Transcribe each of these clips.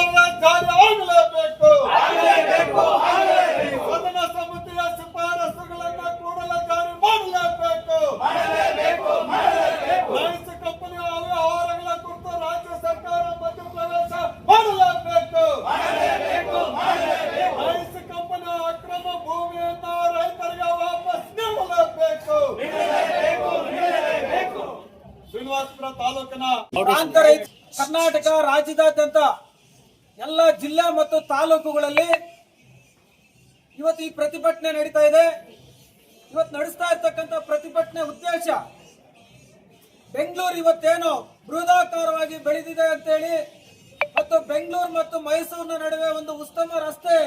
ಅನುದಾನ ಜಾರಿ ಆಗಲೇಬೇಕು. ಸದನ ಸಮಿತಿಯ ಶಿಫಾರಸುಗಳನ್ನ ಕೂಡಲೇ ಜಾರಿ ಮಾಡಲೇಬೇಕು. ನೈಸ್ ಕಂಪನಿ ವ್ಯವಹಾರಗಳ ಕುರಿತು ರಾಜ್ಯ ಸರ್ಕಾರ ಮಧ್ಯಪ್ರವೇಶ ಮಾಡಲೇಬೇಕು. ನೈಸ್ ಕಂಪನಿ ಅಕ್ರಮ ಭೂಮಿಯನ್ನ ರೈತರಿಗೆ ವಾಪಸ್ ನೀಡಲೇಬೇಕು. ಶ್ರೀನಿವಾಸಪುರ ತಾಲೂಕಿನ ಕರ್ನಾಟಕ ರಾಜ್ಯದಾದ್ಯಂತ ಎಲ್ಲ ಜಿಲ್ಲಾ ಮತ್ತು ತಾಲೂಕುಗಳಲ್ಲಿ ಇವತ್ತು ಈ ಪ್ರತಿಭಟನೆ ನಡೀತಾ ಇದೆ. ಇವತ್ತು ನಡೆಸ್ತಾ ಇರ್ತಕ್ಕಂಥ ಪ್ರತಿಭಟನೆ ಉದ್ದೇಶ ಬೆಂಗಳೂರು ಇವತ್ತೇನು ಬೃಹದಾಕಾರವಾಗಿ ಬೆಳೆದಿದೆ ಅಂತೇಳಿ ಮತ್ತು ಬೆಂಗಳೂರು ಮತ್ತು ಮೈಸೂರಿನ ನಡುವೆ ಒಂದು ಉತ್ತಮ ರಸ್ತೆ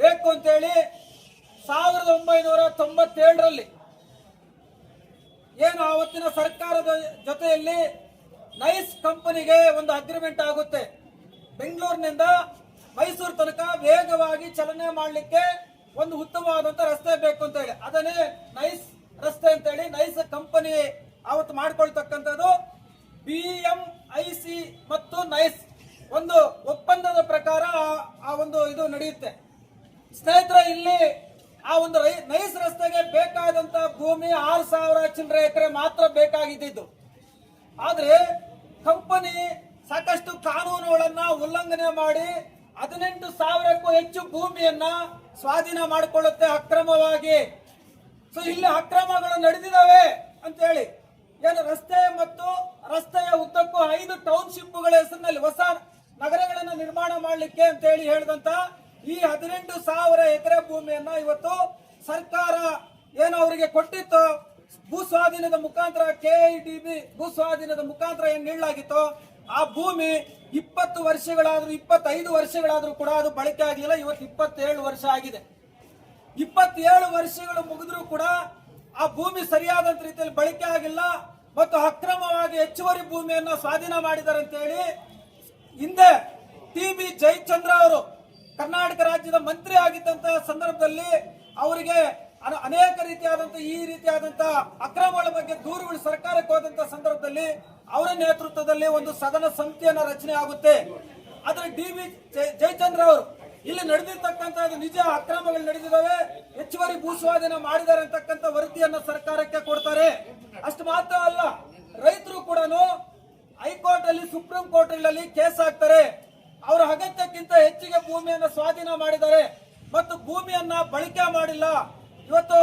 ಬೇಕು ಅಂತೇಳಿ ಸಾವಿರದ ಒಂಬೈನೂರ ತೊಂಬತ್ತೇಳರಲ್ಲಿ ಏನು ಆವತ್ತಿನ ಸರ್ಕಾರದ ಜೊತೆಯಲ್ಲಿ ನೈಸ್ ಕಂಪನಿಗೆ ಒಂದು ಅಗ್ರಿಮೆಂಟ್ ಆಗುತ್ತೆ. ಬೆಂಗಳೂರಿನಿಂದ ಮೈಸೂರು ತನಕ ವೇಗವಾಗಿ ಚಲನೆ ಮಾಡಲಿಕ್ಕೆ ಒಂದು ಉತ್ತಮವಾದಂತ ರಸ್ತೆ ಬೇಕು ಅಂತ ಹೇಳಿ. ಅದನ್ನೇ ನೈಸ್ ರಸ್ತೆ ಅಂತ ಹೇಳಿ ನೈಸ್ ಕಂಪನಿ ಅವತ್ತು ಮಾಡ್ಕೊಳ್ತಕ್ಕಂಥದ್ದು ಬಿ ಎಂ ಐ ಸಿ ಮತ್ತು ನೈಸ್ ಒಂದು ಒಪ್ಪಂದದ ಪ್ರಕಾರ ಆ- ಒಂದು ಇದು ನಡೆಯುತ್ತೆ. ಸ್ನೇಹಿತರ, ಇಲ್ಲಿ ಆ ಒಂದು ನೈಸ್ ರಸ್ತೆಗೆ ಬೇಕಾದಂತ ಭೂಮಿ ಆರು ಸಾವಿರ ಚಿಲ್ಲರೆ ಎಕರೆ ಮಾತ್ರ ಬೇಕಾಗಿದ್ದು ಆದ್ರೆ ಕಂಪನಿ ಸಾಕಷ್ಟು ಕಾನೂನುಗಳನ್ನ ಉಲ್ಲಂಘನೆ ಮಾಡಿ ಹದಿನೆಂಟು ಸಾವಿರಕ್ಕೂ ಹೆಚ್ಚು ಭೂಮಿಯನ್ನ ಸ್ವಾಧೀನ ಮಾಡಿಕೊಳ್ಳುತ್ತೆ ಅಕ್ರಮವಾಗಿ. ಸೊ ಇಲ್ಲಿ ಅಕ್ರಮಗಳು ನಡೆದಿದ್ದಾವೆ ಅಂತ ಹೇಳಿ ಏನು ರಸ್ತೆ ಮತ್ತು ರಸ್ತೆಯ ಉದ್ದಕ್ಕೂ ಐದು ಟೌನ್ಶಿಪ್ಗಳ ಹೆಸರಿನಲ್ಲಿ ಹೊಸ ನಗರಗಳನ್ನು ನಿರ್ಮಾಣ ಮಾಡಲಿಕ್ಕೆ ಅಂತ ಹೇಳಿ ಹೇಳಿದಂತ ಈ ಹದಿನೆಂಟು ಸಾವಿರ ಎಕರೆ ಭೂಮಿಯನ್ನ ಇವತ್ತು ಸರ್ಕಾರ ಏನು ಅವರಿಗೆ ಕೊಟ್ಟಿತ್ತು ಭೂ ಸ್ವಾಧೀನದ ಮುಖಾಂತರ ಕೆಐಡಿಬಿ ಭೂ ಸ್ವಾಧೀನದ ಮುಖಾಂತರ ಏನ್ ನೀಡಲಾಗಿತ್ತು ಆ ಭೂಮಿ ಇಪ್ಪತ್ತು ವರ್ಷಗಳಾದ್ರೂ, ಇಪ್ಪತ್ತೈದು ವರ್ಷಗಳಾದ್ರೂ ಕೂಡ ಅದು ಬಳಕೆ ಆಗಿಲ್ಲ. ಇವತ್ತು ಇಪ್ಪತ್ತೇಳು ವರ್ಷ ಆಗಿದೆ. ಇಪ್ಪತ್ತೇಳು ವರ್ಷಗಳು ಮುಗಿದ್ರೂ ಕೂಡ ಆ ಭೂಮಿ ಸರಿಯಾದಂತ ರೀತಿಯಲ್ಲಿ ಬಳಕೆ ಆಗಿಲ್ಲ ಮತ್ತು ಅಕ್ರಮವಾಗಿ ಹೆಚ್ಚುವರಿ ಭೂಮಿಯನ್ನು ಸ್ವಾಧೀನ ಮಾಡಿದ್ದಾರೆ ಅಂತೇಳಿ ಹಿಂದೆ ಟಿ ಬಿ ಜಯಚಂದ್ರ ಅವರು ಕರ್ನಾಟಕ ರಾಜ್ಯದ ಮಂತ್ರಿ ಆಗಿದ್ದಂತಹ ಸಂದರ್ಭದಲ್ಲಿ ಅವರಿಗೆ ಅನ- ಅನೇಕ ರೀತಿಯಾದಂತಹ ಈ ರೀತಿಯಾದಂತಹ ಅಕ್ರಮಗಳ ಬಗ್ಗೆ ದೂರುಗಳು ಸರ್ಕಾರಕ್ಕೆ ಹೋದಂತಹ ಸಂದರ್ಭದಲ್ಲಿ ಅವರ ನೇತೃತ್ವದಲ್ಲಿ ಒಂದು ಸದನ ಸಮಿತಿಯನ್ನ ರಚನೆ ಆಗುತ್ತೆ. ಆದ್ರೆ ಡಿ ಬಿ ಜಯಚಂದ್ರ ಅವರು, ಇಲ್ಲಿ ನಡೆದಿರ್ತಕ್ಕಂಥ ನಿಜ ಅಕ್ರಮಗಳು ನಡೆದಿದ್ದಾವೆ. ಹೆಚ್ಚುವರಿ ಭೂ ಸ್ವಾಧೀನ ಮಾಡಿದ್ದಾರೆ ಅಂತಕ್ಕಂಥ ವರದಿಯನ್ನ ಸರ್ಕಾರಕ್ಕೆ ಕೊಡ್ತಾರೆ. ಅಷ್ಟು ಮಾತ್ರ ಅಲ್ಲ, ರೈತರು ಕೂಡ ಹೈಕೋರ್ಟ್ ಅಲ್ಲಿ ಸುಪ್ರೀಂ ಕೋರ್ಟ್ ಅಲ್ಲಿ ಕೇಸ್ ಹಾಕ್ತಾರೆ. ಅವರ ಅಗತ್ಯಕ್ಕಿಂತ ಹೆಚ್ಚಿಗೆ ಭೂಮಿಯನ್ನು ಸ್ವಾಧೀನ ಮಾಡಿದ್ದಾರೆ. ಮತ್ತು ಭೂಮಿಯನ್ನ ಬಳಕೆ ಮಾಡಿಲ್ಲ. ಇವತ್ತು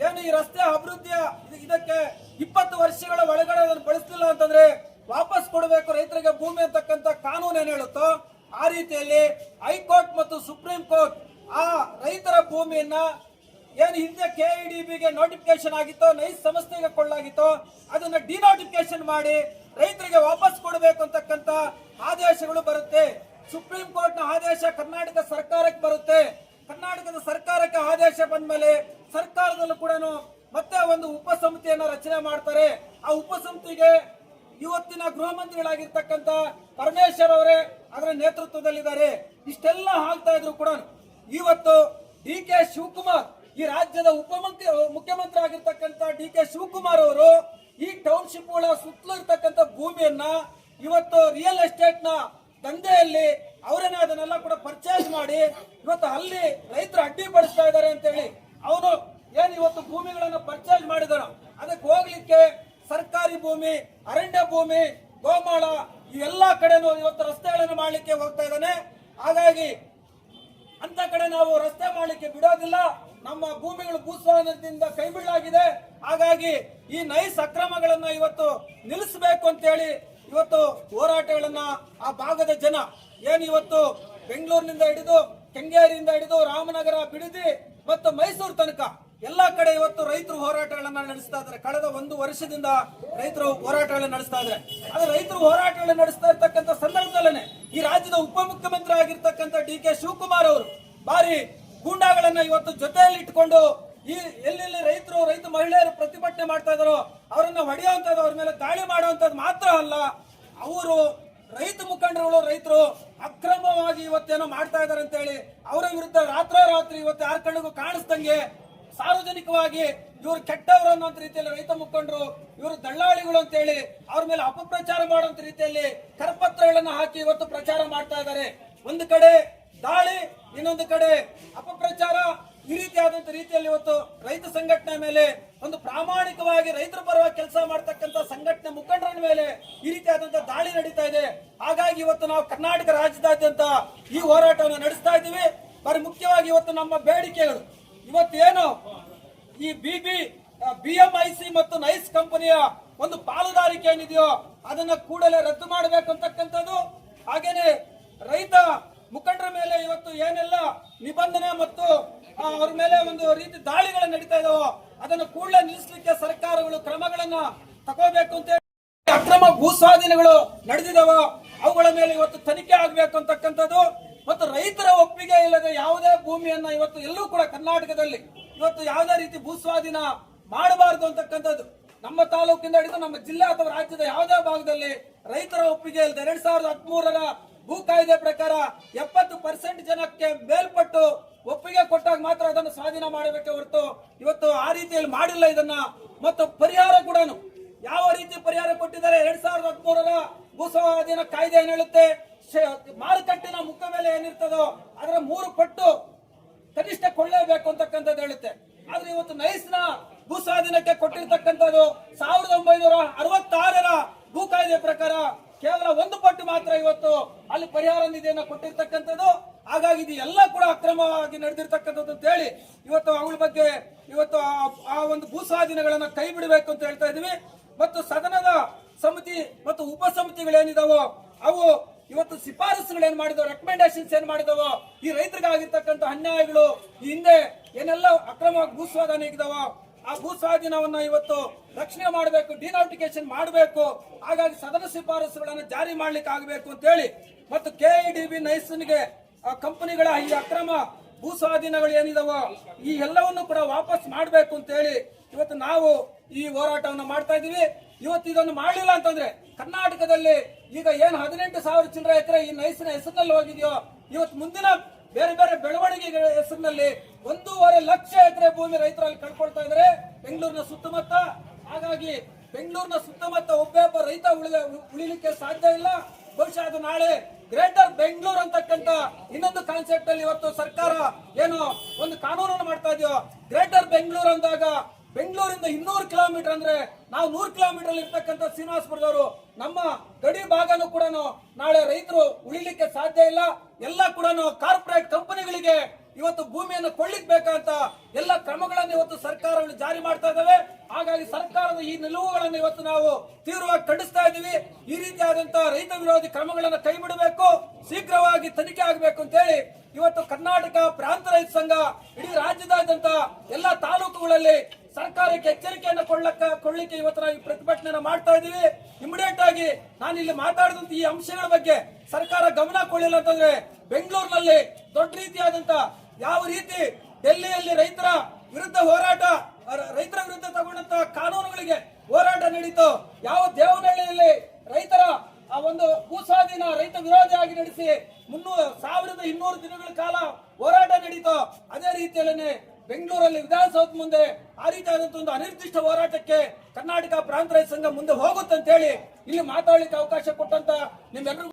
ಏನು ಈ ರಸ್ತೆ ಅಭಿವೃದ್ಧಿಯ ಇದಕ್ಕೆ ಇಪ್ಪತ್ತು ವರ್ಷಗಳ ಒಳಗಡೆ ಅದನ್ನು ಬಳಸಲಿಲ್ಲ ಅಂತಂದ್ರೆ ವಾಪಸ್ ಕೊಡಬೇಕು ರೈತರಿಗೆ ಭೂಮಿ ಅಂತಕ್ಕಂಥ ಕಾನೂನು ಏನ್ ಹೇಳುತ್ತೋ, ಆ ರೀತಿಯಲ್ಲಿ ಹೈಕೋರ್ಟ್ ಮತ್ತು ಸುಪ್ರೀಂ ಕೋರ್ಟ್ ಆ ರೈತರ ಭೂಮಿಯನ್ನ ಏನು ಹಿಂದೆ ಕೆ ಗೆ ನೋಟಿಫಿಕೇಶನ್ ಆಗಿತ್ತೋ ನೈಸ್ ಸಂಸ್ಥೆಗೆ ಕೊಳ್ಳಾಗಿತ್ತೋ, ಅದನ್ನ ಡಿನೋಟಿಫಿಕೇಶನ್ ಮಾಡಿ ರೈತರಿಗೆ ವಾಪಸ್ ಕೊಡಬೇಕು ಅಂತಕ್ಕಂಥ ಆದೇಶಗಳು ಬರುತ್ತೆ. ಸುಪ್ರೀಂ ಕೋರ್ಟ್ನ ಆದೇಶ ಕರ್ನಾಟಕ ಸರ್ಕಾರಕ್ಕೆ ಬರುತ್ತೆ. ಕರ್ನಾಟಕದ ಸರ್ಕಾರಕ್ಕೆ ಆದೇಶ ಬಂದ್ಮೇಲೆ ಸರ್ಕಾರದಲ್ಲೂ ಕೂಡ ಮತ್ತೆ ಒಂದು ಉಪ ಸಮಿತಿಯನ್ನ ರಚನೆ ಮಾಡ್ತಾರೆ. ಆ ಉಪ ಸಮಿತಿಗೆ ಇವತ್ತಿನ ಗೃಹ ಮಂತ್ರಿಗಳಾಗಿರ್ತಕ್ಕಂಥ ಪರಮೇಶ್ವರ್ ಅವರೇ ಅದರ ನೇತೃತ್ವದಲ್ಲಿದ್ದಾರೆ. ಇಷ್ಟೆಲ್ಲ ಆಗ್ತಾ ಇದ್ರು ಕೂಡ ಇವತ್ತು ಡಿ ಕೆ ಶಿವಕುಮಾರ್, ಈ ರಾಜ್ಯದ ಉಪಮಂತ್ರಿ, ಮುಖ್ಯಮಂತ್ರಿ ಆಗಿರ್ತಕ್ಕಂಥ ಡಿ ಕೆ ಶಿವಕುಮಾರ್ ಅವರು ಈ ಟೌನ್ಶಿಪ್ಗಳ ಸುತ್ತಲೂ ಇರ್ತಕ್ಕಂಥ ಭೂಮಿಯನ್ನ ಇವತ್ತು ರಿಯಲ್ ಎಸ್ಟೇಟ್ನ ದಂಧೆಯಲ್ಲಿ ಅವರನ್ನ ಅದನ್ನೆಲ್ಲ ಕೂಡ ಪರ್ಚೇಸ್ ಮಾಡಿ ಇವತ್ತು ಅಲ್ಲಿ ರೈತರು ಅಡ್ಡಿಪಡಿಸ್ತಾ ಇದ್ದಾರೆ ಅಂತೇಳಿ ಅವನು ಏನ್ ಇವತ್ತು ಭೂಮಿಗಳನ್ನು ಪರ್ಚೇಸ್ ಮಾಡಿದನು ಅದಕ್ಕೆ ಹೋಗ್ಲಿಕ್ಕೆ ಸರ್ಕಾರಿ ಭೂಮಿ, ಅರಣ್ಯ ಭೂಮಿ, ಗೋಮಾಳ ಈ ಎಲ್ಲಾ ಕಡೆನೂ ಇವತ್ತು ರಸ್ತೆಗಳನ್ನು ಮಾಡಲಿಕ್ಕೆ ಹೋಗ್ತಾ ಇದ್ದಾನೆ ಹಾಗಾಗಿ ಅಂತ ಕಡೆ ನಾವು ರಸ್ತೆ ಮಾಡಲಿಕ್ಕೆ ಬಿಡೋದಿಲ್ಲ. ನಮ್ಮ ಭೂಮಿಗಳು ಭೂಸ್ವಾಧೀನದಿಂದ ಕೈಬಿಡಲಾಗಿದೆ. ಹಾಗಾಗಿ ಈ ನೈಸ್ ಅಕ್ರಮಗಳನ್ನ ಇವತ್ತು ನಿಲ್ಲಿಸಬೇಕು ಅಂತ ಹೇಳಿ ಇವತ್ತು ಹೋರಾಟಗಳನ್ನ ಆ ಭಾಗದ ಜನ ಏನು ಇವತ್ತು ಬೆಂಗಳೂರಿನಿಂದ ಹಿಡಿದು ಕೆಂಗೇರಿಯಿಂದ ಹಿಡಿದು ರಾಮನಗರ ಬಿಡದಿ ಮತ್ತು ಮೈಸೂರು ತನಕ ಎಲ್ಲಾ ಕಡೆ ಇವತ್ತು ರೈತರು ಹೋರಾಟಗಳನ್ನ ನಡೆಸ್ತಾ ಇದ್ದಾರೆ. ಕಳೆದ ಒಂದು ವರ್ಷದಿಂದ ರೈತರು ಹೋರಾಟಗಳನ್ನ ನಡೆಸ್ತಾ ಇದ್ದಾರೆ. ಆದ್ರೆ ರೈತರು ಹೋರಾಟಗಳನ್ನ ನಡೆಸ್ತಾ ಇರ್ತಕ್ಕಂಥ ಸಂದರ್ಭದಲ್ಲೇ ಈ ರಾಜ್ಯದ ಉಪಮುಖ್ಯಮಂತ್ರಿ ಆಗಿರ್ತಕ್ಕಂಥ ಡಿ ಕೆ ಶಿವಕುಮಾರ್ ಅವರು ಬಾರಿ ಗೂಂಡಾಗಳನ್ನ ಇವತ್ತು ಜೊತೆಯಲ್ಲಿ ಇಟ್ಕೊಂಡು ಈ ಎಲ್ಲೆಲ್ಲಿ ರೈತರು, ರೈತ ಮಹಿಳೆಯರು ಪ್ರತಿಭಟನೆ ಮಾಡ್ತಾ ಇದಾರೋ ಅವರನ್ನ ಹೊಡೆಯುವಂತದ್ದು ಅವ್ರ ಮೇಲೆ ದಾಳಿ ಮಾಡುವಂತದ್ದು ಮಾತ್ರ ಅಲ್ಲ, ಅವರು ರೈತ ಮುಖಂಡರುಗಳು, ರೈತರು ಅಕ್ರಮವಾಗಿ ಇವತ್ತೇನೋ ಮಾಡ್ತಾ ಇದ್ದಾರೆ ಅಂತ ಹೇಳಿ ಅವರ ವಿರುದ್ಧ ರಾತ್ರೋರಾತ್ರಿ ಇವತ್ತು ಯಾರ ಕಣ್ಣಿಗೂ ಕಾಣಿಸ್ದಂಗೆ ಸಾರ್ವಜನಿಕವಾಗಿ ಇವರು ಕೆಟ್ಟವರು ಅನ್ನೋಂತ ರೀತಿಯಲ್ಲಿ ರೈತ ಮುಖಂಡರು, ಇವರು ದಳ್ಳಾಳಿಗಳು ಅಂತ ಹೇಳಿ ಅವ್ರ ಮೇಲೆ ಅಪಪ್ರಚಾರ ಮಾಡುವಂತ ರೀತಿಯಲ್ಲಿ ಕರಪತ್ರಗಳನ್ನು ಹಾಕಿ ಇವತ್ತು ಪ್ರಚಾರ ಮಾಡ್ತಾ ಇದ್ದಾರೆ. ಒಂದು ಕಡೆ ದಾಳಿ, ಇನ್ನೊಂದು ಕಡೆ ಅಪಪ್ರಚಾರ. ಈ ರೀತಿಯಾದಂತ ರೀತಿಯಲ್ಲಿ ಇವತ್ತು ರೈತ ಸಂಘಟನೆ ಮೇಲೆ ಒಂದು ಪ್ರಾಮಾಣಿಕವಾಗಿ ರೈತರ ಪರವಾಗಿ ಕೆಲಸ ಮಾಡ್ತಕ್ಕಂಥ ಸಂಘಟನೆ ಮುಖಂಡರ ಮೇಲೆ ಈ ರೀತಿಯಾದಂತ ದಾಳಿ ನಡೀತಾ ಇದೆ. ಹಾಗಾಗಿ ಇವತ್ತು ನಾವು ಕರ್ನಾಟಕ ರಾಜ್ಯದಾದ್ಯಂತ ಈ ಹೋರಾಟವನ್ನು ನಡೆಸ್ತಾ ಇದ್ದೀವಿ. ಬರೀ ಮುಖ್ಯವಾಗಿ ಇವತ್ತು ನಮ್ಮ ಬೇಡಿಕೆಗಳು. ಇವತ್ತೇನು ಈ ಬಿಬಿ ಬಿಎಂಐಸಿ ಮತ್ತು ನೈಸ್ ಕಂಪನಿಯ ಒಂದು ಪಾಲುದಾರಿಕೆ ಏನಿದೆಯೋ ಅದನ್ನ ಕೂಡಲೇ ರದ್ದು ಮಾಡಬೇಕು ಅಂತಕ್ಕಂಥದ್ದು. ಹಾಗೇನೆ ರೈತ ಮುಖಂಡರ ಮೇಲೆ ಇವತ್ತು ಏನೆಲ್ಲ ನಿಬಂಧನೆ ಮತ್ತು ಅವ್ರ ಮೇಲೆ ಒಂದು ರೀತಿ ದಾಳಿಗಳು ನಡೀತಾ ಇದಾವೋ, ಅದನ್ನು ಕೂಡಲೇ ನಿಲ್ಲಿಸಲಿಕ್ಕೆ ಸರ್ಕಾರಗಳು ಕ್ರಮಗಳನ್ನ ತಗೋಬೇಕು ಅಂತ ಅಕ್ರಮ ಭೂ ಸ್ವಾಧೀನಗಳು ನಡೆದಿದಾವೋ, ಅವುಗಳ ಮೇಲೆ ಇವತ್ತು ತನಿಖೆ ಆಗಬೇಕು ಅಂತಕ್ಕಂಥದ್ದು ಮತ್ತು ರೈತರ ಒಪ್ಪಿಗೆ ಇಲ್ಲದೆ ಯಾವುದೇ ಭೂಮಿಯನ್ನ ಇವತ್ತು ಎಲ್ಲೂ ಕೂಡ ಕರ್ನಾಟಕದಲ್ಲಿ ಇವತ್ತು ಯಾವುದೇ ರೀತಿ ಭೂ ಸ್ವಾಧೀನ ಮಾಡಬಾರದು ಅಂತಕ್ಕಂಥದ್ದು. ನಮ್ಮ ತಾಲೂಕಿಂದ ಹಿಡಿದು ನಮ್ಮ ಜಿಲ್ಲೆ ಅಥವಾ ರಾಜ್ಯದ ಯಾವುದೇ ಭಾಗದಲ್ಲಿ ರೈತರ ಒಪ್ಪಿಗೆ ಇಲ್ಲದೆ ಎರಡ್ ಸಾವಿರದ ಹದಿಮೂರರ ಭೂ ಕಾಯ್ದೆ ಪ್ರಕಾರ ಎಪ್ಪತ್ತು ಪರ್ಸೆಂಟ್ ಜನಕ್ಕೆ ಮೇಲ್ಪಟ್ಟು ಒಪ್ಪಿಗೆ ಕೊಟ್ಟಾಗ ಮಾತ್ರ ಅದನ್ನು ಸ್ವಾಧೀನ ಮಾಡಬೇಕೆ ಹೊರತು ಇವತ್ತು ಆ ರೀತಿಯಲ್ಲಿ ಮಾಡಿಲ್ಲ ಇದನ್ನ. ಮತ್ತು ಪರಿಹಾರ ಕೂಡ ಯಾವ ರೀತಿ ಪರಿಹಾರ ಕೊಟ್ಟಿದ್ದಾರೆ? ಎರಡ್ ಸಾವಿರದ ಹದಿಮೂರರ ಭೂಸ್ವಾಧೀನ ಕಾಯ್ದೆ ಏನ್ ಹೇಳುತ್ತೆ? ಮಾರುಕಟ್ಟಿನ ಮುಖ ಮೇಲೆ ಏನಿರ್ತದೋ ಅದರ ಮೂರು ಪಟ್ಟು ಕನಿಷ್ಠ ಕೊಳ್ಳೇಬೇಕು ಅಂತಕ್ಕಂಥದ್ದು ಹೇಳುತ್ತೆ. ಆದ್ರೆ ಇವತ್ತು ನೈಸ್ನ ಭೂ ಸ್ವಾಧೀನಕ್ಕೆ ಕೊಟ್ಟಿರ್ತಕ್ಕಂಥದ್ದು ಸಾವಿರದ ಒಂಬೈನೂರ ಅರವತ್ತಾರರ ಭೂ ಪ್ರಕಾರ ಕೇವಲ ಒಂದು ಪಟ್ಟು ಮಾತ್ರ ಇವತ್ತು ಅಲ್ಲಿ ಪರಿಹಾರ ನಿಧಿಯನ್ನು ಕೊಟ್ಟಿರ್ತಕ್ಕಂಥದ್ದು. ಹಾಗಾಗಿ ಇದು ಎಲ್ಲ ಕೂಡ ಅಕ್ರಮವಾಗಿ ನಡೆದಿರ್ತಕ್ಕಂಥದ್ದು ಅಂತ ಹೇಳಿ ಇವತ್ತು ಅವಳ ಬಗ್ಗೆ ಇವತ್ತು ಆ- ಒಂದು ಭೂ ಸ್ವಾಧೀನಗಳನ್ನ ಕೈ ಬಿಡಬೇಕು ಅಂತ ಹೇಳ್ತಾ ಇದೀವಿ ಮತ್ತು ಸದನದ ಸಮಿತಿ ಮತ್ತು ಉಪ ಸಮಿತಿಗಳೇನಿದಾವೋ ಅವು ಇವತ್ತು ಶಿಫಾರಸುಗಳು ಏನ್ ಮಾಡಿದವು ರೆಕಮೆಂಡೇಶನ್ಸ್ ಏನ್ ಮಾಡಿದವೋ, ಈ ರೈತರಿಗಾಗಿರ್ತಕ್ಕಂಥ ಅನ್ಯಾಯಗಳು, ಈ ಹಿಂದೆ ಏನೆಲ್ಲ ಅಕ್ರಮವಾಗಿ ಭೂ ಸ್ವಾಧೀನ ಇದಾವೋ ಆ ಭೂ ಸ್ವಾಧೀನವನ್ನ ಇವತ್ತು ರಕ್ಷಣೆ ಮಾಡಬೇಕು ಡಿನೋಟಿಫಿಕೇಶನ್ ಮಾಡಬೇಕು. ಹಾಗಾಗಿ ಸದನ ಶಿಫಾರಸುಗಳನ್ನು ಜಾರಿ ಮಾಡ್ಲಿಕ್ಕೆ ಆಗಬೇಕು ಅಂತ ಹೇಳಿ ಮತ್ತು ಕೆಐಡಿಬಿ ನೈಸನ್ಗೆ ಕಂಪನಿಗಳ ಈ ಅಕ್ರಮ ಭೂ ಸ್ವಾಧೀನಗಳು ಏನಿದಾವೋ, ಈ ಎಲ್ಲವನ್ನು ಕೂಡ ವಾಪಸ್ ಮಾಡಬೇಕು ಅಂತ ಹೇಳಿ ಇವತ್ತು ನಾವು ಈ ಹೋರಾಟವನ್ನು ಮಾಡ್ತಾ ಇದೀವಿ ಇವತ್ತು ಇದನ್ನು ಮಾಡಲಿಲ್ಲ ಅಂತಂದ್ರೆ ಕರ್ನಾಟಕದಲ್ಲಿ ಈಗ ಏನು ಹದಿನೆಂಟು ಸಾವಿರ ಚಿಲ್ಲರೆ ಎಕರೆ ಈ ನೈಸಿನ ಹೆಸರಿನಲ್ಲಿ ಹೋಗಿದೆಯೋ, ಇವತ್ತು ಮುಂದಿನ ಬೇರೆ ಬೇರೆ ಬೆಳವಣಿಗೆಗಳ ಹೆಸರಿನಲ್ಲಿ ಒಂದೂವರೆ ಲಕ್ಷ ಎಕರೆ ಭೂಮಿ ರೈತರಲ್ಲಿ ಕಳ್ಕೊಳ್ತಾ ಇದ್ದಾರೆ. ಬೆಂಗಳೂರಿನ ಸುತ್ತಮುತ್ತ. ಹಾಗಾಗಿ ಬೆಂಗಳೂರಿನ ಸುತ್ತಮುತ್ತ ಒಬ್ಬೊಬ್ಬ ರೈತ ಉಳಿದ ಉಳಿಲಿಕ್ಕೆ ಸಾಧ್ಯ ಇಲ್ಲ. ಬಹುಶಃ ಅದು ನಾಳೆ ಗ್ರೇಟರ್ ಬೆಂಗಳೂರು ಅಂತಕ್ಕಂತ ಇನ್ನೊಂದು ಕಾನ್ಸೆಪ್ಟ್ ಅಲ್ಲಿ ಇವತ್ತು ಸರ್ಕಾರ ಏನು ಒಂದು ಕಾನೂನನ್ನು ಮಾಡ್ತಾ ಇದೆಯೋ, ಗ್ರೇಟರ್ ಬೆಂಗಳೂರು ಅಂದಾಗ ಬೆಂಗಳೂರಿಂದ ಇನ್ನೂರು ಕಿಲೋಮೀಟರ್ ಅಂದ್ರೆ ನಾವು ನೂರು ಕಿಲೋಮೀಟರ್ ಅಲ್ಲಿ ಇರ್ತಕ್ಕಂಥ ಶ್ರೀನಿವಾಸಪುರದವರು, ನಮ್ಮ ಗಡಿ ಭಾಗನೂ ಕೂಡ ನಾಳೆ ರೈತರು ಉಳಿಲಿಕ್ಕೆ ಸಾಧ್ಯ ಇಲ್ಲ. ಎಲ್ಲ ಕೂಡ ಕಾರ್ಪೊರೇಟ್ ಕಂಪನಿಗಳಿಗೆ ಇವತ್ತು ಭೂಮಿಯನ್ನು ಕೊಳ್ಳಿಕ್ ಬೇಕಂತ ಎಲ್ಲ ಕ್ರಮಗಳನ್ನು ಇವತ್ತು ಸರ್ಕಾರಗಳು ಜಾರಿ ಮಾಡ್ತಾ ಇದ್ದಾವೆ. ಹಾಗಾಗಿ ಸರ್ಕಾರದ ಈ ನಿಲುವುಗಳನ್ನು ಇವತ್ತು ನಾವು ತೀವ್ರವಾಗಿ ಖಂಡಿಸ್ತಾ ಇದ್ದೀವಿ. ಈ ರೀತಿಯಾದಂತಹ ರೈತ ವಿರೋಧಿ ಕ್ರಮಗಳನ್ನು ಕೈ ಬಿಡಬೇಕು ಶೀಘ್ರವಾಗಿ ತನಿಖೆ ಆಗಬೇಕು ಅಂತ ಹೇಳಿ ಇವತ್ತು ಕರ್ನಾಟಕ ಪ್ರಾಂತ ರೈತ ಸಂಘ, ಇಡೀ ರಾಜ್ಯದಾದ್ಯಂತ ಎಲ್ಲ ತಾಲೂಕುಗಳಲ್ಲಿ ಸರ್ಕಾರಕ್ಕೆ ಎಚ್ಚರಿಕೆಯನ್ನು ಕೊಳ್ಳಕ್ಕ ಕೊಳ್ಳಿಕ್ಕೆ ಇವತ್ತು ನಾವು ಪ್ರತಿಭಟನೆ ಮಾಡ್ತಾ ಇದ್ದೀವಿ. ಇಮಿಡಿಯೇಟ್ ಆಗಿ ನಾನು ಇಲ್ಲಿ ಮಾತಾಡಿದಂತ ಈ ಅಂಶಗಳ ಬಗ್ಗೆ ಸರ್ಕಾರ ಗಮನ ಕೊಡಲಿಲ್ಲ ಅಂತಂದ್ರೆ ಬೆಂಗಳೂರಿನಲ್ಲಿ ದೊಡ್ಡ ರೀತಿಯಾದಂತ ಯಾವ ರೀತಿ ಡೆಲ್ಲಿಯಲ್ಲಿ ರೈತರ ವಿರುದ್ಧ ಹೋರಾಟ ರೈತರ ವಿರುದ್ಧ ತಗೊಂಡಂತ ಕಾನೂನುಗಳಿಗೆ ಹೋರಾಟ ನಡೀತು, ಯಾವ ದೇವನಹಳ್ಳಿಯಲ್ಲಿ ರೈತರ, ಆ, ಒಂದು ಭೂಸ್ವಾಧೀನ ರೈತ ವಿರೋಧಿಯಾಗಿ ನಡೆಸಿ ಮುನ್ನೂರು ಸಾವಿರದ ಇನ್ನೂರು ದಿನಗಳ ಕಾಲ ಹೋರಾಟ ನಡೀತು, ಅದೇ ರೀತಿಯಲ್ಲೇ ಬೆಂಗಳೂರಲ್ಲಿ ವಿಧಾನಸೌಧ ಮುಂದೆ ಆ ರೀತಿಯಾದಂತಹ ಒಂದು ಅನಿರ್ದಿಷ್ಟ ಹೋರಾಟಕ್ಕೆ ಕರ್ನಾಟಕ ಪ್ರಾಂತ ರೈತ ಸಂಘ ಮುಂದೆ ಹೋಗುತ್ತಂತ ಅಂತ ಹೇಳಿ ಇಲ್ಲಿ ಮಾತಾಡಲಿಕ್ಕೆ ಅವಕಾಶ ಕೊಟ್ಟಂತ ನಿಮ್ಮೆಲ್ಲರಿಗೂ